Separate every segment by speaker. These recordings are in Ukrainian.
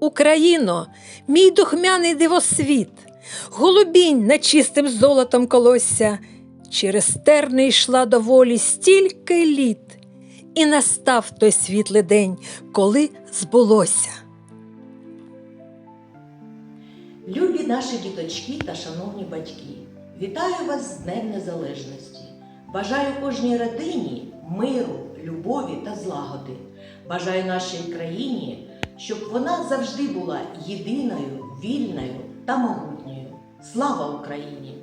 Speaker 1: Україно, мій духмяний дивосвіт, голубінь нечистим золотом колосся, через терни йшла до волі стільки літ, і настав той світлий день, коли збулося.
Speaker 2: Любі наші діточки та шановні батьки, вітаю вас з Днем Незалежності. Бажаю кожній родині миру, любові та злагоди. Бажаю нашій країні, щоб вона завжди була єдиною, вільною та могутньою. Слава Україні!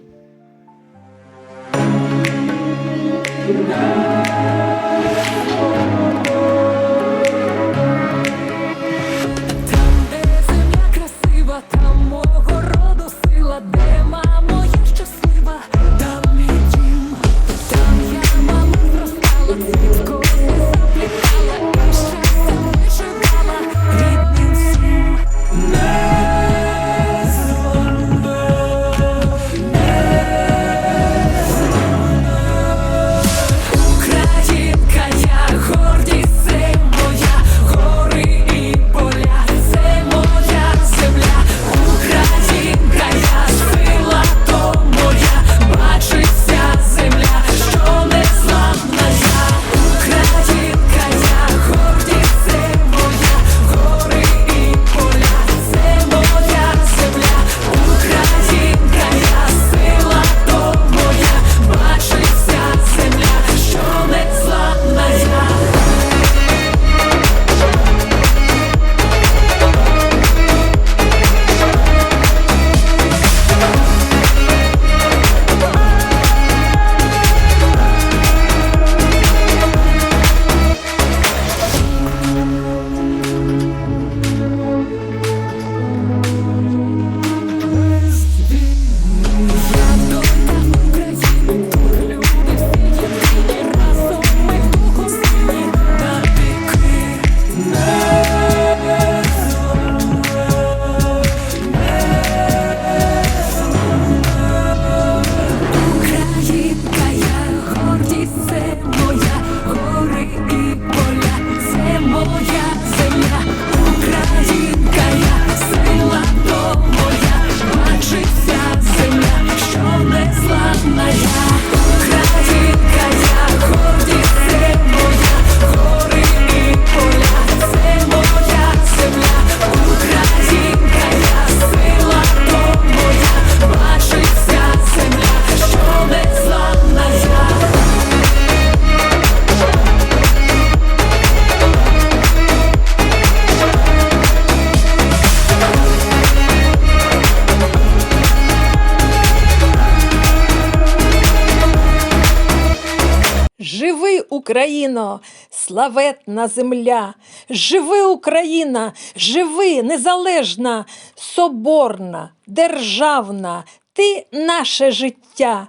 Speaker 1: Живи, Україно, славетна земля, живи, Україна, живи, незалежна, соборна, державна, ти наше життя,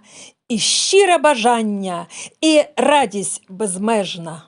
Speaker 1: і щире бажання, і радість безмежна.